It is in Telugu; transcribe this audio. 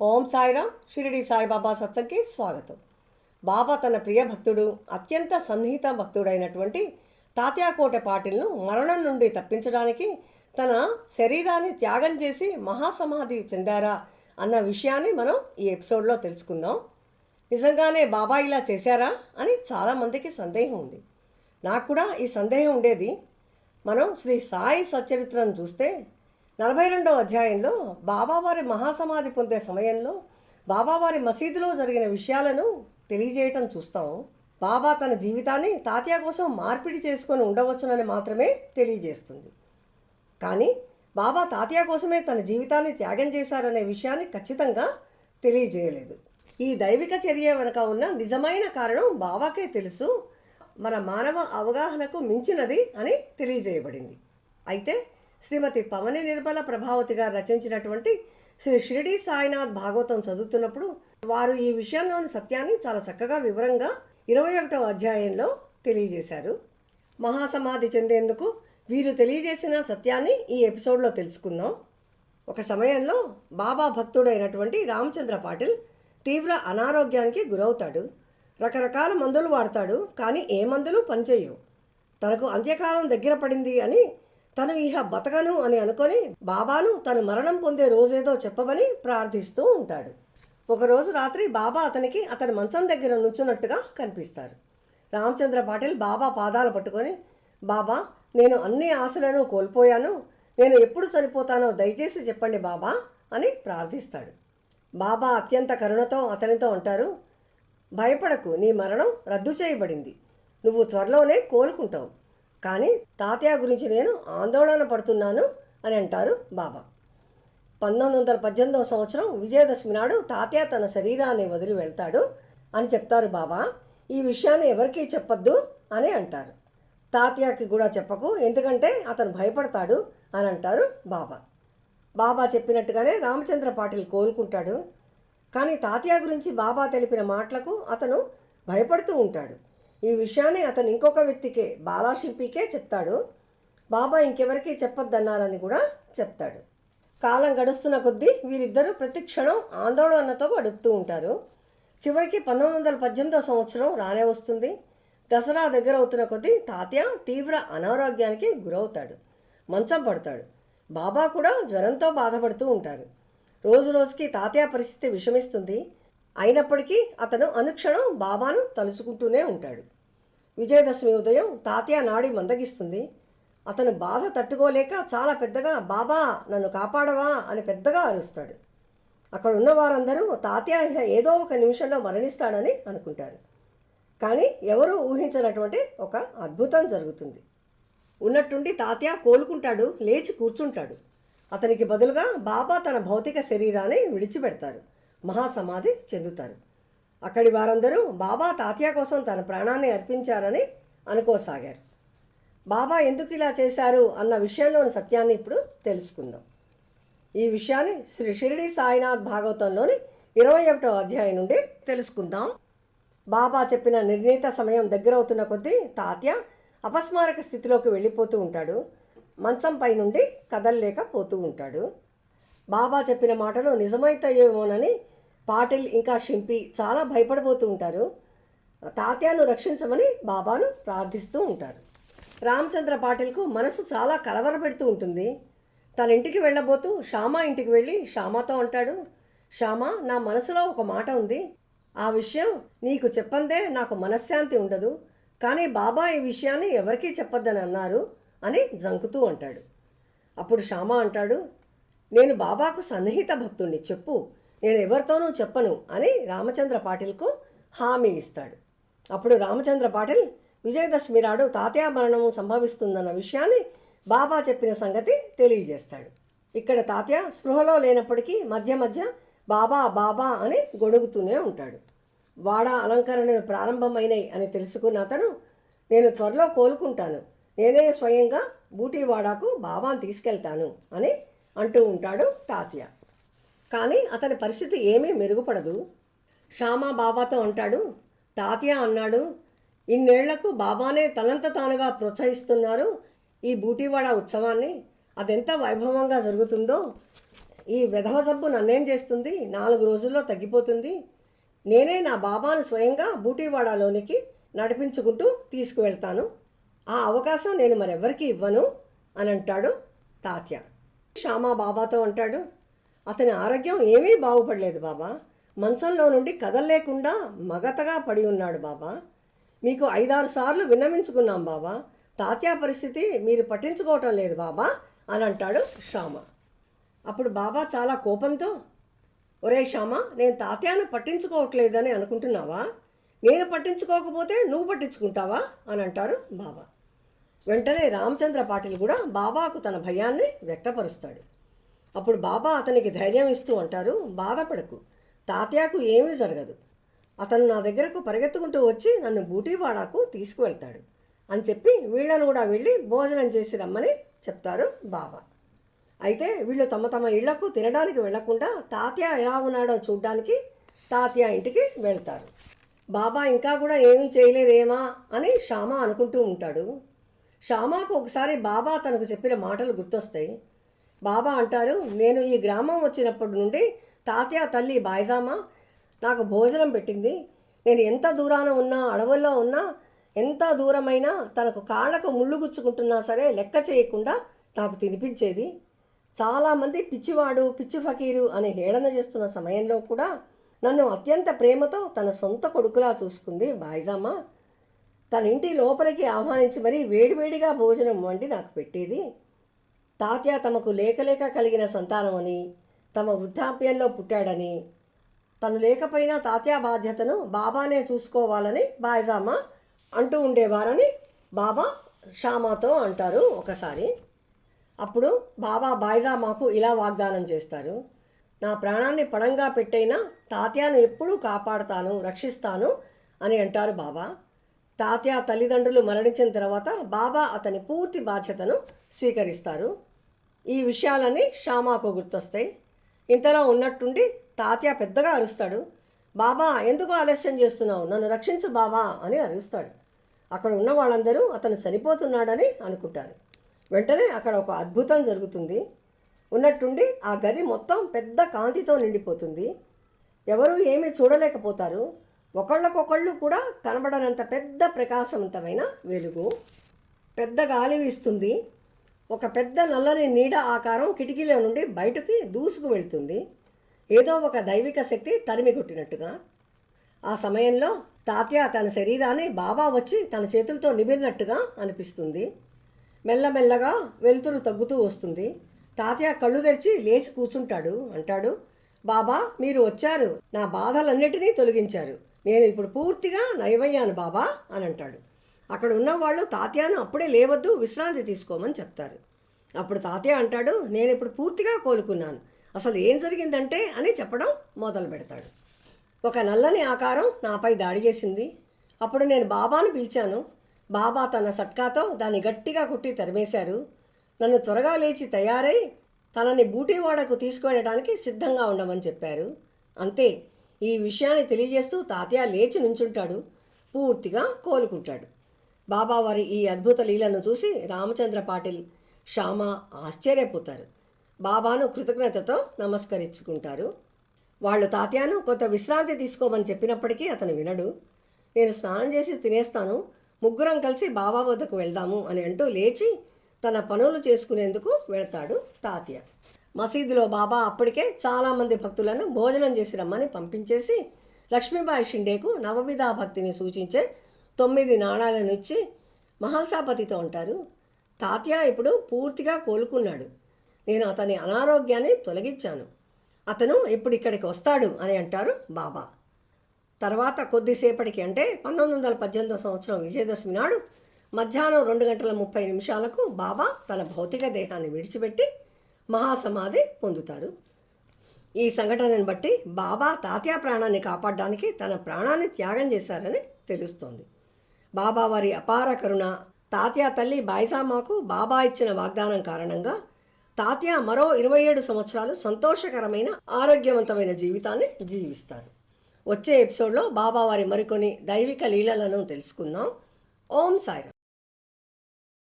ఓం సాయిరామ్. షిరిడి సాయిబాబా సత్సంగ్కి స్వాగతం. బాబా తన ప్రియ భక్తుడు అత్యంత సన్నిహిత భక్తుడైనటువంటి తాత్యాకోట పాటిల్ను మరణం నుండి తప్పించడానికి తన శరీరాన్ని త్యాగం చేసి మహాసమాధి చెందారా అన్న విషయాన్ని మనం ఈ ఎపిసోడ్లో తెలుసుకుందాం. నిజంగానే బాబా ఇలా చేశారా అని చాలామందికి సందేహం ఉంది. నాకు కూడా ఈ సందేహం ఉండేది. మనం శ్రీ సాయి సచరిత్రను చూస్తే నలభై రెండవ అధ్యాయంలో బాబావారి మహాసమాధి పొందే సమయంలో బాబావారి మసీదులో జరిగిన విషయాలను తెలియజేయటం చూస్తాం. బాబా తన జీవితాన్ని తాతయ్య కోసం మార్పిడి చేసుకొని ఉండవచ్చునని మాత్రమే తెలియజేస్తుంది. కానీ బాబా తాతయ్య కోసమే తన జీవితాన్ని త్యాగం చేశారనే విషయాన్ని ఖచ్చితంగా తెలియజేయలేదు. ఈ దైవిక చర్య వెనుక ఉన్న నిజమైన కారణం బాబాకే తెలుసు. మన మానవ అవగాహనకు మించినది అని తెలియజేయబడింది. అయితే శ్రీమతి పవని నిర్మల ప్రభావతి గారు రచించినటువంటి శ్రీ షిరిడి సాయినాథ్ భాగవతం చదువుతున్నప్పుడు వారు ఈ విషయంలోని సత్యాన్ని చాలా చక్కగా వివరంగా ఇరవై ఒకటవ అధ్యాయంలో తెలియజేశారు. మహాసమాధి చెందేందుకు వీరు తెలియజేసిన సత్యాన్ని ఈ ఎపిసోడ్లో తెలుసుకుందాం. ఒక సమయంలో బాబా భక్తుడైనటువంటి రామచంద్ర పాటిల్ తీవ్ర అనారోగ్యానికి గురవుతాడు. రకరకాల మందులు వాడతాడు కానీ ఏ మందులు పనిచేయవు. తనకు అంత్యకాలం దగ్గర పడింది అని తను ఇహ బతకను అని అనుకొని బాబాను తను మరణం పొందే రోజేదో చెప్పమని ప్రార్థిస్తూ ఉంటాడు. ఒకరోజు రాత్రి బాబా అతనికి అతని మంచం దగ్గర నుంచున్నట్టుగా కనిపిస్తారు. రామచంద్ర పాటిల్ బాబా పాదాలు పట్టుకొని బాబా నేను అన్ని ఆశలను కోల్పోయాను. నేను ఎప్పుడు చనిపోతానో దయచేసి చెప్పండి బాబా అని ప్రార్థిస్తాడు. బాబా అత్యంత కరుణతో అతనితో అంటారు భయపడకు నీ మరణం రద్దు చేయబడింది. నువ్వు త్వరలోనే కోలుకుంటావు. కానీ తాతయ్య గురించి నేను ఆందోళన పడుతున్నాను అని అంటారు బాబా. పంతొమ్మిది వందల పద్దెనిమిదవ సంవత్సరం విజయదశమి నాడు తాతయ్య తన శరీరాన్ని వదిలి వెళ్తాడు అని చెప్తారు బాబా. ఈ విషయాన్ని ఎవరికీ చెప్పొద్దు అని అంటారు. తాతయ్యకి కూడా చెప్పకు ఎందుకంటే అతను భయపడతాడు అని అంటారు బాబా. బాబా చెప్పినట్టుగానే రామచంద్ర పాటిల్ కోలుకుంటాడు. కానీ తాతయ్య గురించి బాబా తెలిపిన మాటలకు అతను భయపడుతూ ఉంటాడు. ఈ విషయాన్ని అతను ఇంకొక వ్యక్తికే బాలాశిల్పికే చెప్తాడు. బాబా ఇంకెవరికీ చెప్పొద్దన్నారని కూడా చెప్తాడు. కాలం గడుస్తున్న కొద్దీ వీరిద్దరూ ప్రతి క్షణం ఆందోళనతో గడుపుతూ ఉంటారు. చివరికి పంతొమ్మిది వందల పద్దెనిమిదో సంవత్సరం రానే వస్తుంది. దసరా దగ్గర అవుతున్న కొద్దీ తాతయ్య తీవ్ర అనారోగ్యానికి గురవుతాడు. మంచం పడతాడు. బాబా కూడా జ్వరంతో బాధపడుతూ ఉంటారు. రోజు రోజుకి తాతయ్య పరిస్థితి విషమిస్తుంది. అయినప్పటికీ అతను అనుక్షణం బాబాను తలుచుకుంటూనే ఉంటాడు. విజయదశమి ఉదయం తాతయ్య నాడి మందగిస్తుంది. అతను బాధ తట్టుకోలేక చాలా పెద్దగా బాబా నన్ను కాపాడవా? అని పెద్దగా అరుస్తాడు. అక్కడ ఉన్న వారందరూ తాతయ్య ఏదో ఒక నిమిషంలో మరణిస్తాడని అనుకుంటారు. కానీ ఎవరూ ఊహించినటువంటి ఒక అద్భుతం జరుగుతుంది. ఉన్నట్టుండి తాతయ్య కోలుకుంటాడు లేచి కూర్చుంటాడు. అతనికి బదులుగా బాబా తన భౌతిక శరీరాన్ని విడిచిపెడతారు. మహాసమాధి చెందుతారు. అక్కడి వారందరూ బాబా తాతయ్య కోసం తన ప్రాణాన్ని అర్పించారని అనుకోసాగారు. బాబా ఎందుకు ఇలా చేశారు అన్న విషయంలోని సత్యాన్ని ఇప్పుడు తెలుసుకుందాం. ఈ విషయాన్ని శ్రీ షిరిడి సాయినాథ్ భాగవతంలోని ఇరవై ఒకటో అధ్యాయం నుండి తెలుసుకుందాం. బాబా చెప్పిన నిర్ణీత సమయం దగ్గరవుతున్న కొద్దీ తాత్య అపస్మారక స్థితిలోకి వెళ్ళిపోతూ ఉంటాడు. మంచంపై నుండి కదలలేకపోతూ ఉంటాడు. బాబా చెప్పిన మాటలు నిజమైతాయేమోనని పాటిల్ ఇంకా షింపి చాలా భయపడిపోతూ ఉంటారు. తాత్యాను రక్షించమని బాబాను ప్రార్థిస్తూ ఉంటారు. రామచంద్ర పాటిల్కు మనసు చాలా కలవరపెడుతూ ఉంటుంది. తన ఇంటికి వెళ్ళబోతూ శ్యామా ఇంటికి వెళ్ళి శ్యామాతో అంటాడు శ్యామా నా మనసులో ఒక మాట ఉంది. ఆ విషయం నీకు చెప్పందే నాకు మనశ్శాంతి ఉండదు. కానీ బాబా ఈ విషయాన్ని ఎవరికీ చెప్పొద్దని అన్నారు అని జంకుతూ అంటాడు. అప్పుడు శ్యామా అంటాడు నేను బాబాకు సన్నిహిత భక్తుణ్ణి చెప్పు. నేను ఎవరితోనూ చెప్పను అని రామచంద్ర పాటిల్కు హామీ ఇస్తాడు. అప్పుడు రామచంద్ర పాటిల్ విజయదశమి నాడు తాతయ్య మరణం సంభవిస్తుందన్న విషయాన్ని బాబా చెప్పిన సంగతి తెలియజేస్తాడు. ఇక్కడ తాతయ్య స్పృహలో లేనప్పటికీ మధ్య మధ్య బాబా బాబా అని గొడుగుతూనే ఉంటాడు. వాడ అలంకరణలు ప్రారంభమైనవి అని తెలుసుకున్న అతను నేను త్వరలో కోలుకుంటాను. నేనే స్వయంగా బూటీవాడాకు బాబాను తీసుకెళ్తాను అని అంటూ ఉంటాడు తాతయ్య. కానీ అతని పరిస్థితి ఏమీ మెరుగుపడదు. శ్యామా బాబాతో అంటాడు తాతయ్య అన్నాడు ఇన్నేళ్ళకు బాబానే తనంత తానుగా ప్రోత్సహిస్తున్నారు ఈ బూటీవాడ ఉత్సవాన్ని. అదెంత వైభవంగా జరుగుతుందో ఈ విధవ జబ్బు నన్నేం చేస్తుంది? నాలుగు రోజుల్లో తగ్గిపోతుంది. నేనే నా బాబాను స్వయంగా బూటీవాడాలోనికి నడిపించుకుంటూ తీసుకువెళ్తాను. ఆ అవకాశం నేను మరెవరికి ఇవ్వను అని అంటాడు తాత్య శ్యామా బాబాతో అంటాడు అతని ఆరోగ్యం ఏమీ బాగుపడలేదు బాబా. మంచంలో నుండి కదలలేకుండా మగతగా పడి ఉన్నాడు బాబా. మీకు ఐదారు సార్లు విన్నవించుకున్నాం బాబా. తాత్యా పరిస్థితి మీరు పట్టించుకోవటం లేదు బాబా అని అంటాడు శ్యామ. అప్పుడు బాబా చాలా కోపంతో ఒరే శ్యామ నేను తాత్యాను పట్టించుకోవట్లేదని అనుకుంటున్నావా? నేను పట్టించుకోకపోతే నువ్వు పట్టించుకుంటావా? అని అంటారు బాబా. వెంటనే రామచంద్ర పాటిల్ కూడా బాబాకు తన భయాన్ని వ్యక్తపరుస్తాడు. అప్పుడు బాబా అతనికి ధైర్యం ఇస్తూ అంటారు బాధపడకు. తాతయ్యకు ఏమీ జరగదు. అతను నా దగ్గరకు పరిగెత్తుకుంటూ వచ్చి నన్ను బూటీవాడాకు తీసుకువెళ్తాడు అని చెప్పి వీళ్ళను కూడా వెళ్ళి భోజనం చేసి రమ్మని చెప్తారు బాబా. అయితే వీళ్ళు తమ తమ ఇళ్ళకు తినడానికి వెళ్ళకుండా తాతయ్య ఎలా ఉన్నాడో చూడ్డానికి తాతయ్య ఇంటికి వెళ్తారు. బాబా ఇంకా కూడా ఏమీ చేయలేదేమా అని శ్యామ అనుకుంటూ ఉంటాడు. శ్యామాకు ఒకసారి బాబా తనకు చెప్పిన మాటలు గుర్తొస్తాయి. బాబా అంటారు నేను ఈ గ్రామం వచ్చినప్పటి నుండి తాతయ్య తల్లి బాయిజామ నాకు భోజనం పెట్టింది. నేను ఎంత దూరాన ఉన్నా అడవుల్లో ఉన్నా ఎంత దూరమైనా తనకు కాళ్ళకు ముళ్ళు గుచ్చుకుంటున్నా సరే లెక్క చేయకుండా నాకు తినిపించేది. చాలామంది పిచ్చివాడు పిచ్చి ఫకీరు అని హేళన చేస్తున్న సమయంలో కూడా నన్ను అత్యంత ప్రేమతో తన సొంత కొడుకులా చూసుకుంది బాయిజామ. తన ఇంటి లోపలికి ఆహ్వానించి మరీ వేడివేడిగా భోజనం వండి నాకు పెట్టేది. తాత్య తమకు లేకలేక కలిగిన సంతానమని తమ వృద్ధాప్యంలో పుట్టాడని తను లేకపోయినా తాత్య బాధ్యతను బాబానే చూసుకోవాలని బాయిజామ అంటూ ఉండేవారని బాబా షామాతో అంటారు ఒకసారి. అప్పుడు బాబా బాయిజామాకు ఇలా వాగ్దానం చేస్తారు. నా ప్రాణాన్ని పడంగా పెట్టైనా తాత్యాను ఎప్పుడూ కాపాడుతాను రక్షిస్తాను అని అంటారు బాబా. తాతయ్య తల్లిదండ్రులు మరణించిన తర్వాత బాబా అతని పూర్తి బాధ్యతను స్వీకరిస్తారు. ఈ విషయాలన్నీ షామాకు గుర్తొస్తాయి. ఇంతలో ఉన్నట్టుండి తాతయ్య పెద్దగా అరుస్తాడు. బాబా ఎందుకు ఆలస్యం చేస్తున్నావు? నన్ను రక్షించు బాబా అని అరుస్తాడు. అక్కడ ఉన్న వాళ్ళందరూ అతను చనిపోతున్నాడని అనుకుంటారు. వెంటనే అక్కడ ఒక అద్భుతం జరుగుతుంది. ఉన్నట్టుండి ఆ గది మొత్తం పెద్ద కాంతితో నిండిపోతుంది. ఎవరు ఏమీ చూడలేకపోతారు. ఒకళ్ళకొకళ్ళు కూడా కనబడనంత పెద్ద ప్రకాశవంతమైన వెలుగు. పెద్ద గాలి వీస్తుంది. ఒక పెద్ద నల్లని నీడ ఆకారం కిటికీలో నుండి బయటకి దూసుకు వెళ్తుంది. ఏదో ఒక దైవిక శక్తి తరిమి కొట్టినట్టుగా. ఆ సమయంలో తాత్య తన శరీరాన్ని బాబా వచ్చి తన చేతులతో నిమిరినట్టుగా అనిపిస్తుంది. మెల్లమెల్లగా వెలుతురు తగ్గుతూ వస్తుంది. తాతయ్య కళ్ళు తెరిచి లేచి కూర్చుంటాడు. అంటాడు బాబా మీరు వచ్చారు. నా బాధలన్నిటినీ తొలగించారు. నేను ఇప్పుడు పూర్తిగా నయమయ్యాను బాబా అని అంటాడు. అక్కడ ఉన్న వాళ్ళు తాతయ్యను అప్పుడే లేవద్దు విశ్రాంతి తీసుకోమని చెప్తారు. అప్పుడు తాతయ్య అంటాడు నేను ఇప్పుడు పూర్తిగా కోలుకున్నాను. అసలు ఏం జరిగిందంటే అని చెప్పడం మొదలు పెడతాడు. ఒక నల్లని ఆకారం నాపై దాడి చేసింది. అప్పుడు నేను బాబాను పిలిచాను. బాబా తన సట్కాతో దాన్ని గట్టిగా కుట్టి తరిమేశారు. నన్ను త్వరగా లేచి తయారై తనని బూటీవాడకు తీసుకువెళ్ళడానికి సిద్ధంగా ఉండమని చెప్పారు. అంతే. ఈ విషయాన్ని తెలియజేస్తూ తాతయ్య లేచి నుంచుంటాడు. పూర్తిగా కోలుకుంటాడు. బాబా వారి ఈ అద్భుత లీలను చూసి రామచంద్ర పాటిల్ శ్యామ ఆశ్చర్యపోతారు. బాబాను కృతజ్ఞతతో నమస్కరించుకుంటారు. వాళ్ళు తాతయ్యను కొంత విశ్రాంతి తీసుకోమని చెప్పినప్పటికీ అతను వినడు. నేను స్నానం చేసి తినేస్తాను. ముగ్గురం కలిసి బాబా వద్దకు వెళ్దాము అని అంటూ లేచి తన పనులు చేసుకునేందుకు వెళ్తాడు తాతయ్య. మసీదులో బాబా అప్పటికే చాలామంది భక్తులను భోజనం చేసి రమ్మని పంపించేసి లక్ష్మీబాయి షిండేకు నవవిధా భక్తిని సూచించే తొమ్మిది నాణాలను ఇచ్చి మహల్సాపతితో ఉంటారు. తాతయ్య ఇప్పుడు పూర్తిగా కోలుకున్నాడు. నేను అతని అనారోగ్యాన్ని తొలగించాను. అతను ఇప్పుడు ఇక్కడికి వస్తాడు అని అంటారు బాబా. తర్వాత కొద్దిసేపటికి అంటే పంతొమ్మిది వందల పద్దెనిమిదో సంవత్సరం విజయదశమి నాడు మధ్యాహ్నం రెండు గంటల ముప్పై నిమిషాలకు బాబా తన భౌతిక దేహాన్ని విడిచిపెట్టి మహాసమాధి పొందుతారు. ఈ సంఘటనను బట్టి బాబా తాతయ్య ప్రాణాన్ని కాపాడడానికి తన ప్రాణాన్ని త్యాగం చేశారని తెలుస్తోంది. బాబా వారి అపార కరుణ తాతయ్య తల్లి బాయిసామాకు బాబా ఇచ్చిన వాగ్దానం కారణంగా తాతయ్య మరో ఇరవై ఏడు సంవత్సరాలు సంతోషకరమైన ఆరోగ్యవంతమైన జీవితాన్ని జీవిస్తారు. వచ్చే ఎపిసోడ్లో బాబా వారి మరికొన్ని దైవిక లీలలను తెలుసుకుందాం. ఓం సాయిరామ్.